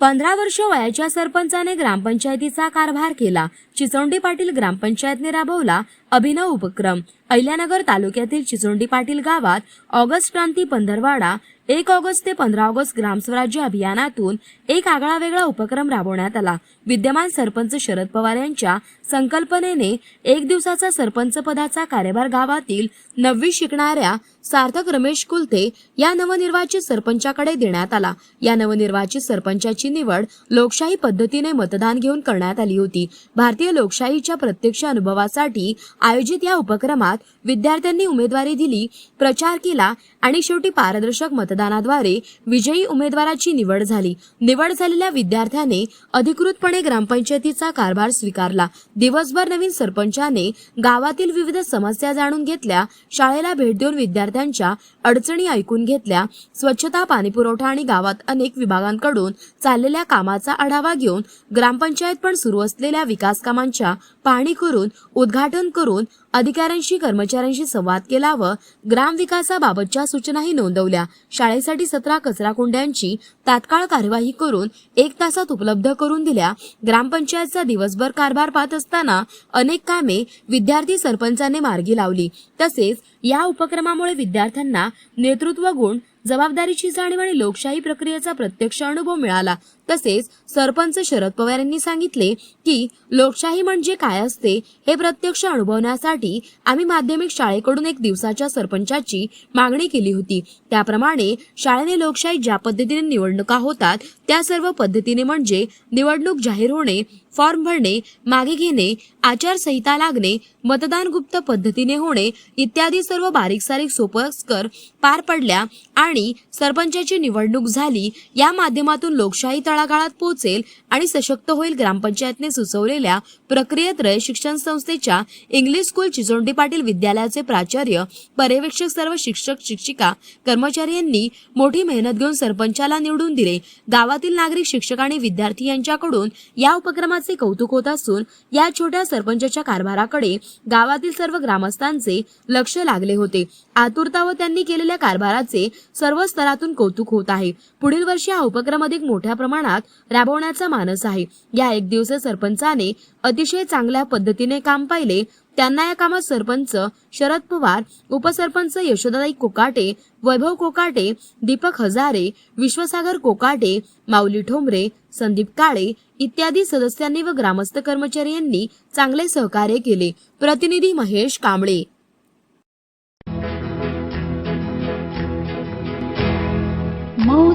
पंधरा वर्ष वयाच्या सरपंचाने ग्रामपंचायतीचा कारभार केला. चिचोंडी पाटील ग्रामपंचायतने राबवला अभिनव उपक्रम. अहिल्यानगर तालुक्यातील चिचोंडी पाटील गावात ऑगस्ट क्रांती पंधरवाडा एक ऑगस्ट ते पंधरा ऑगस्ट ग्रामस्वराज्य अभियानातून एक आगळा वेगळा उपक्रम राबवण्यात आला. विद्यमान सरपंच शरद पवार यांच्या संकल्पनेने एक दिवसाचा सरपंच पदाचा कार्यभार गावातील नववी शिकणाऱ्या सार्थक रमेश कुलते या नवनिर्वाचित सरपंचाकडे देण्यात आला. या नवनिर्वाचित सरपंचाची निवड लोकशाही पद्धतीने मतदान घेऊन करण्यात आली होती. भारतीय लोकशाहीच्या प्रत्यक्ष अनुभवासाठी आयोजित या उपक्रमात विद्यार्थ्यांनी उमेदवारी दिली प्रचार केला आणि शेवटी पारदर्शक मतदानाद्वारे विजयी उमेदवाराची निवड झाली. निवड झालेल्या विद्यार्थ्याने अधिकृतपणे ग्रामपंचायतीचा कारभार स्वीकारला. दिवसभर नवीन सरपंचाने गावातील विविध समस्या जाणून घेतल्या. शाळेला भेट देऊन विद्यार्थ्यांच्या अडचणी ऐकून घेतल्या. स्वच्छता पाणीपुरवठा आणि गावात अनेक विभागांकडून चाललेल्या कामाचा आढावा घेऊन ग्रामपंचायत पण सुरू असलेल्या विकास कामांच्या पाहणी करून उद्घाटन करून अधिकाऱ्यांशी कर्मचाऱ्यांशी संवाद केला व ग्रामविकासाबाबतच्या सूचनाही नोंदवल्या. शाळेसाठी सतरा कचरा कुंड्यांची तात्काळ कार्यवाही करून एक तासात उपलब्ध करून दिल्या. ग्रामपंचायतचा दिवसभर कारभार पाहत असताना अनेक कामे विद्यार्थी सरपंचाने मार्गी लावली. तसेच या उपक्रमामुळे विद्यार्थ्यांना नेतृत्व गुण जबाबदारीची जाणीव आणि लोकशाही प्रक्रियेचा प्रत्यक्ष अनुभव मिळाला. तसेच सरपंच शरद पवार यांनी सांगितले की लोकशाही म्हणजे काय असते हे प्रत्यक्ष अनुभवण्यासाठी आम्ही माध्यमिक शाळेकडून एक दिवसाच्या सरपंचाची मागणी केली होती. त्याप्रमाणे शाळेने लोकशाही ज्या पद्धतीने निवडणुका होतात त्या सर्व पद्धतीने म्हणजे निवडणूक जाहीर होणे फॉर्म भरणे मागे घेणे आचारसंहिता लागणे मतदान गुप्त पद्धतीने होणे इत्यादी सर्व बारीक सारीक सोपस्कर पार पडल्या आणि सरपंचाची निवडणूक झाली. या माध्यमातून लोकशाही तळागाळात पोहोचेल आणि सशक्त होईल ग्रामपंचायतने सुचवलेल्या प्रक्रियेत रय शिक्षण संस्थेच्या इंग्लिश स्कूल चिचोंडी पाटील विद्यालयाचे प्राचार्य पर्यवेक्षक सर्व शिक्षक शिक्षिका कर्मचारी यांनी मोठी मेहनत घेऊन सरपंचाला निवडून दिले. गावातील नागरिक शिक्षक आणि विद्यार्थी यांच्याकडून या उपक्रमाचे कौतुक होत असून या छोट्या सरपंचाच्या कारभाराकडे गावातील सर्व ग्रामस्थांचे लक्ष लागले होते. आतुरता व त्यांनी केलेल्या कारभाराचे सर्व स्तरातून कौतुक होत आहे. पुढील वर्षी हा उपक्रम अधिक मोठ्या प्रमाणात राबवण्याचा मानस आहे. या एक दिवसीय सरपंचाने अतिशय चांगल्या पद्धतीने काम पाहिले. त्यांना या कामात सरपंच शरद पवार उपसरपंच यशोदाई कोकाटे वैभव कोकाटे दीपक हजारे विश्वसागर कोकाटे माऊली ठोंबरे संदीप काळे इत्यादी सदस्यांनी व ग्रामस्थ कर्मचारी यांनी चांगले सहकार्य केले. प्रतिनिधी महेश कांबळे.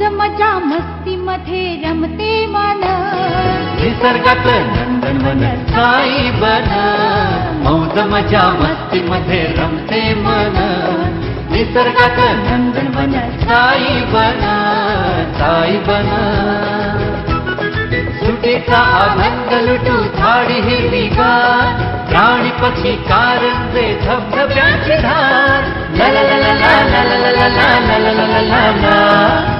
मौज मजा मस्ती मध्ये रमते मन निसर्गात नंदनवन साई बन मौज मजा मस्ती मध्ये रमते मन निसर्गात नंदनवन साई बन साई बन सुटीचा आनंद लुटू झाडी हिरवीगार प्राणी पक्षी कारंजे धबधब्याची धार ला ला ला ला ला ला ला ला ला ला ला ला ला ला ला